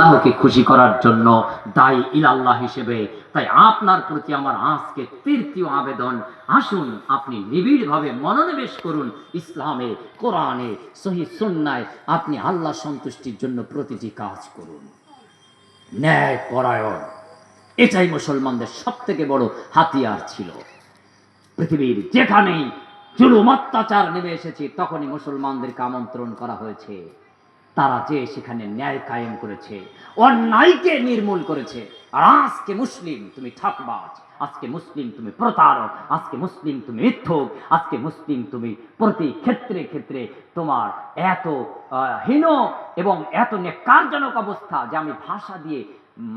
আল্লাহকে খুশি করার জন্য দায়ী ইলাল্লাহ হিসেবে। তাই আপনার প্রতি আমার আজকে তৃতীয় আবেদন। আসুন, আপনি নিবিড়ভাবে মনোনিবেশ করুন। ইসলামে, কোরআনে, সহি সুন্নায় আপনি আল্লাহ সন্তুষ্টির জন্য প্রতিটি কাজ করুন। ন্যায় পরায়ণ। এটাই মুসলমানদের সব থেকে বড় হাতিয়ার ছিল। পৃথিবীর যেখানেই জুলুম, অত্যাচার নেমে এসেছে, তখনই মুসলমানদেরকে আমন্ত্রণ করা হয়েছে। তারা যে সেখানে ন্যায় কায়েম করেছে, অন্যায়কে নির্মূল করেছে, আর আজকে মুসলিম তুমি ঠাকবাজ, আজকে মুসলিম তুমি প্রতারক, আজকে মুসলিম তুমি মিথ্যুক, আজকে মুসলিম তুমি প্রতি ক্ষেত্রে ক্ষেত্রে তোমার এত হীন এবং এত নেকারজনক অবস্থা যে আমি ভাষা দিয়ে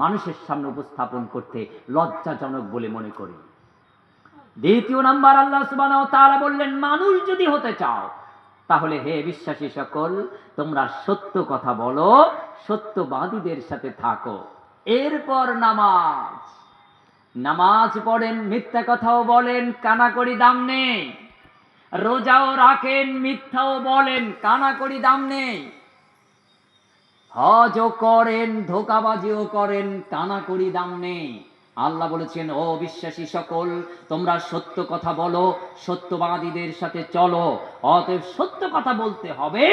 মানুষের সামনে উপস্থাপন করতে লজ্জাজনক বলে মনে করি। দ্বিতীয় নাম্বার আল্লাহ ওয়া তাআলা বললেন, মানুষ যদি হতে চাও তাহলে হে বিশ্বাসী সকল, তোমরা সত্য কথা বলো, সত্যবাদীদের সাথে থাকো। এরপর নামাজ। নামাজ পড়েন, মিথ্যা কথাও বলেন, কানাকড়ি দাম নেই। রোজাও রাখেন, মিথ্যাও বলেন কানা কানাকড়ি দাম নেই। হজও করেন, ধোকাবাজিও করেন কানা কানাকড়ি দাম নেই। আল্লাহ বলেছেন, ও বিশ্বাসী সকল, তোমরা সত্য কথা বলো, সত্যবাদীদের সাথে চলো, অতএব সত্য কথা বলতে হবে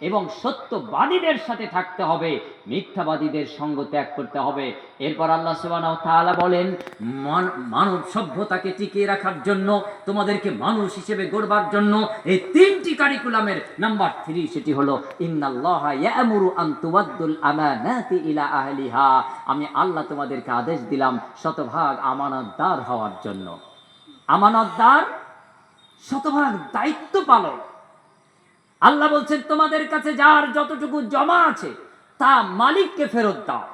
এবং সত্যবাদীদের সাথে থাকতে হবে, মিথ্যাবাদীদের সঙ্গ ত্যাগ করতে হবে। এরপর আল্লাহ সুবহানাহু ওয়া তাআলা বলেন, মান- মানব সভ্যতাকে টিকিয়ে রাখার জন্য, তোমাদেরকে মানুষ হিসেবে গড়বার জন্য এই তিনটি কারিকুলামের নাম্বার থ্রি সেটি হলো ইলা আমি আল্লাহ তোমাদেরকে আদেশ দিলাম, শতভাগ আমানতদার হওয়ার জন্য। আমানতদার শতভাগ দায়িত্ব পালন। আল্লাহ বলছেন, তোমাদের কাছে যার যতটুকু জমা আছে, তা মালিককে ফেরত দাও।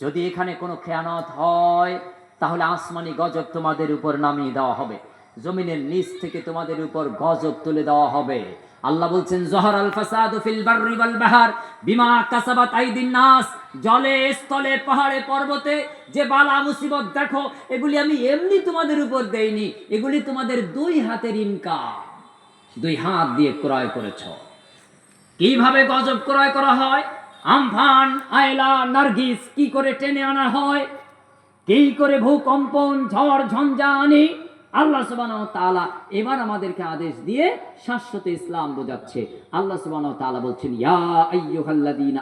যদি এখানে কোনো খেয়ানত হয়, তাহলে আসমানি গজব তোমাদের উপর নামিয়ে দেওয়া হবে। জমিনের নিচ থেকে তোমাদের উপর গজব তুলে দেওয়া হবে। আল্লাহ বলছেন, জহর আল ফাসাদু ফিল বাররি ওয়াল বাহার বিমা কাসাবাত আইদিন নাস। জলে, স্থলে, পাহাড়ে, পর্বতে যে বালা, মুসিবত দেখো, এগুলি আমি এমনি তোমাদের উপর দেইনি। এগুলি তোমাদের দুই হাতের ইনকাম দুই হাত দিয়ে ক্রয় করেছ। কীভাবে গজব ক্রয় করা হয়? আমফান, আয়লা, নার্গিস, কি করে টেনে আনা হয়? কি করে ভূকম্পন, ঝড়, ঝঞ্ঝা আনি? আল্লাহ সুবহানাহু ওয়া তাআলা এবার আমাদেরকে আদেশ দিয়ে শাশ্বত ইসলাম বোঝাচ্ছে। আল্লাহ সুবহানাহু ওয়া তাআলা বলছেন, ইয়া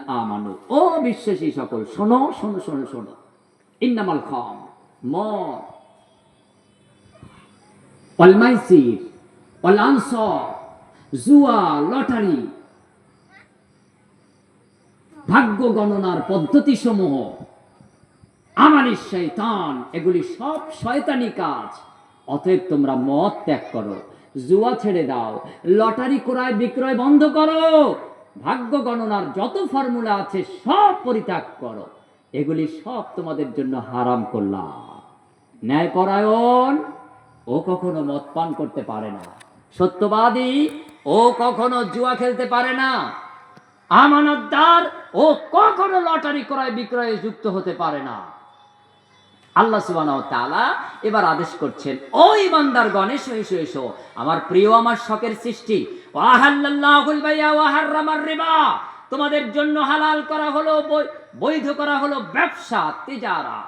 আমানু, ও বিশ্বাসী সকল, শোনো শোনো শোনো শোনো। ইন্নামাল খাম মাইসির জুয়া লটারি ভাগ্য গণনার পদ্ধতি সমূহ আমানি শয়তান, এগুলি সব শয়তানি কাজ। অতএব তোমরা মদ ত্যাগ করো, জুয়া ছেড়ে দাও, লটারি ক্রয় বিক্রয় বন্ধ করো, ভাগ্য গণনার যত ফর্মুলা আছে সব পরিত্যাগ করো। এগুলি সব তোমাদের জন্য হারাম করলাম ন্যায়পরায়ণ ও কখনো মদ পান করতে পারে না। সত্যবাদী ও কখনো জুয়া খেলতে পারে না। আমানতদার ও কখনো লটারি ক্রয় বিক্রয়ে যুক্ত হতে পারে না। আল্লাহ তাআলা এবার আদেশ করছেন, ও ইমানদার গণেশ এসো এসো। আমার প্রিয়, আমার শখের সৃষ্টি। তোমাদের জন্য হালাল করা হলো বৈধ করা হলো ব্যবসা, তেজারা।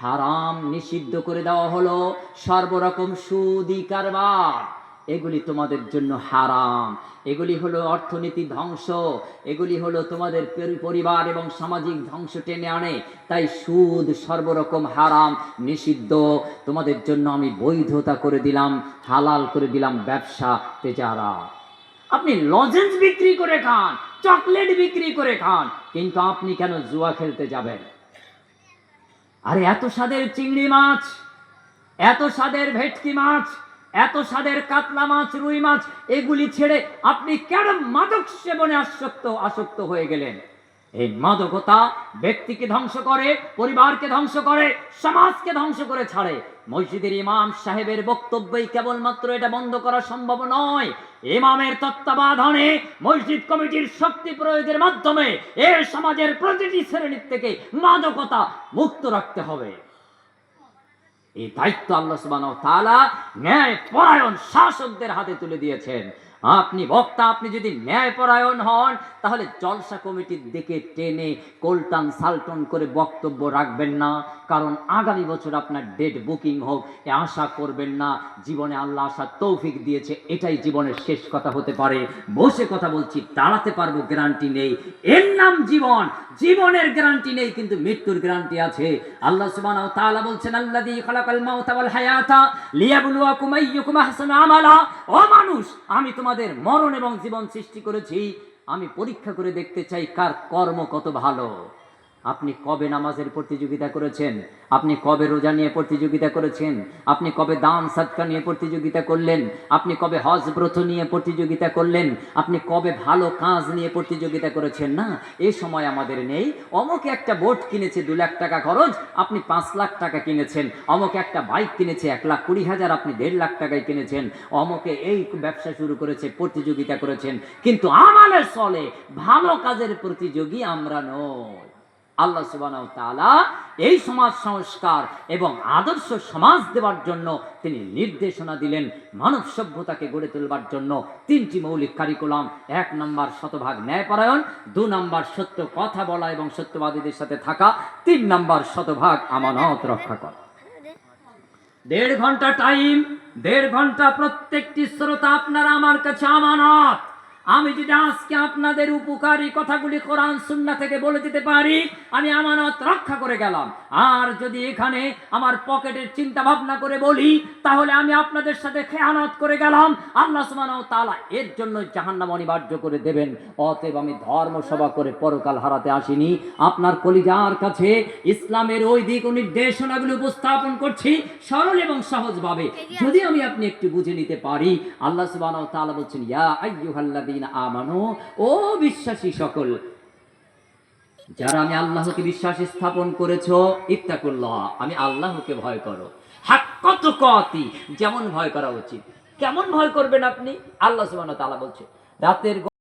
হারাম নিষিদ্ধ করে দেওয়া হলো সর্বরকম সুদি কারবার। এগুলি তোমাদের জন্য হারাম। এগুলি হলো অর্থনীতি ধ্বংস। এগুলি হলো তোমাদের পরিবার এবং সামাজিক ধ্বংস টেনে আনে। তাই সুদ সর্বরকম হারাম, নিষিদ্ধ। তোমাদের জন্য আমি বৈধতা করে দিলাম, হালাল করে দিলাম ব্যবসা, তেজারা। আপনি লজেন্স বিক্রি করে খান, চকলেট বিক্রি করে খান, কিন্তু আপনি কেন জুয়া খেলতে যাবেন? আরে এত স্বাদের চিংড়ি মাছ, এত স্বাদের ভেটকি মাছ এত স্বাদের কাতলা মাছ, রুই মাছ, এগুলি ছেড়ে আপনি কেন মাদক সেবনে আসক্ত আসক্ত হয়ে গেলেন? এই মাদকতা ব্যক্তিকে ধ্বংস করে, পরিবারকে ধ্বংস করে, সমাজকে ধ্বংস করে ছাড়ে। মসজিদের ইমাম সাহেবের বক্তব্যই কেবলমাত্র এটা বন্ধ করা সম্ভব নয়। ইমামের তত্ত্বাবধানে মসজিদ কমিটির শক্তি প্রয়োগের মাধ্যমে এ সমাজের প্রতিটি শ্রেণির থেকে মাদকতা মুক্ত রাখতে হবে। এই দায়িত্ব আল্লাহ সুবহানাহু ওয়া তাআলা ন্যায় পরায়ণ শাসকদের হাতে তুলে দিয়েছেন। আপনি বক্তা, আপনি যদি ন্যায়পরায়ণ হন, তাহলে জলসা কমিটির দিকে টেনে কোলটান সালটন করে বক্তব্য রাখবেন না। কারণ আগামী বছর আপনার ডেট বুকিং হোক, এ আশা করবেন না। জীবনে আল্লাহ আসার তৌফিক দিয়েছে, এটাই জীবনের শেষ কথা হতে পারে। বসে কথা বলছি, দাঁড়াতে পারব, গ্যারান্টি নেই। এর নাম জীবন, জীবনের গ্যারান্টি নেই, কিন্তু মৃত্যুর গ্যারান্টি আছে। আল্লাহ সুবহানাহু ওয়া তাআলা বলছেন, আল্লাযী খালাকাল মাউতা ওয়াল হায়াতা লিয়াবলুয়াকুম আইয়ুকুম আহসানু আমালা। ও মানুষ, আমি তোমাদের মরণ এবং জীবন সৃষ্টি করেছি, আমি পরীক্ষা করে দেখতে চাই কার কর্ম কত ভালো। আপনি কবে নামাজের প্রতিযোগিতা করেছেন? আপনি কবে রোজা নিয়ে প্রতিযোগিতা করেছেন? আপনি কবে দান, সাদকা নিয়ে প্রতিযোগিতা করলেন? আপনি কবে হজ ব্রত নিয়ে প্রতিযোগিতা করলেন? আপনি কবে ভালো কাজ নিয়ে প্রতিযোগিতা করেছেন? না এই সময় আমাদের নেই। অমুকে একটা বোট কিনেছে দু লাখ টাকা খরচ, আপনি পাঁচ লাখ টাকা কিনেছেন। অমুকে একটা বাইক কিনেছে এক লাখ কুড়ি হাজার, আপনি দেড় লাখ টাকায় কিনেছেন। অমুকে এই ব্যবসা শুরু করেছে, প্রতিযোগিতা করেছেন। কিন্তু আমাদের চলে ভালো কাজের প্রতিযোগী আমরা নই। আল্লাহ তাআলা এই সমাজ সংস্কার এবং আদর্শ সমাজ দেওয়ার জন্য তিনি নির্দেশনা দিলেন মানব সভ্যতাকে গড়ে তোলবার জন্য তিনটি মৌলিক কারিকুলাম এক নম্বর শতভাগ ন্যায়পরায়ণ, দু নম্বর সত্য কথা বলা এবং সত্যবাদীদের সাথে থাকা, তিন নম্বর শতভাগ আমানত রক্ষা করা। দেড় ঘণ্টা টাইম দেড় ঘণ্টা প্রত্যেকটি শ্রোতা আপনারা আমার কাছে আমানত। আমি যদি আজকে আপনাদের উপকারী কথাগুলি কোরআন সুন্না থেকে বলে দিতে পারি, আমি আমানত রক্ষা করে গেলাম। আর যদি এখানে আমার পকেটের চিন্তা ভাবনা করে বলি, তাহলে আমি আপনাদের সাথে খেয়ানত করে গেলাম। আল্লাহ ওয়া তাআলা এর জন্য জাহান্নাম অনিবার্য করে দেবেন। অতএব আমি ধর্মসভা করে পরকাল হারাতে আসিনি। আপনার কলিজার কাছে ইসলামের ওই দিক ও নির্দেশনাগুলি উপস্থাপন করছি সরল এবং সহজভাবে। যদি আমি আপনি একটু বুঝে নিতে পারি, আল্লাহ সুবহানাহু ওয়া তাআলা বলছেন, ইয়া আইয়ুহাল্লাযীনা আমানু, ও বিশ্বাসী সকল, যারা আমি আল্লাহকে বিশ্বাস স্থাপন করেছ, ইত্তাকুল্লাহ, আমি আল্লাহকে ভয় করো। হাক্কত কতি যেমন ভয় করা উচিত। কেমন ভয় করবেন আপনি? আল্লাহ সুবাহ তালা বলছে, রাতের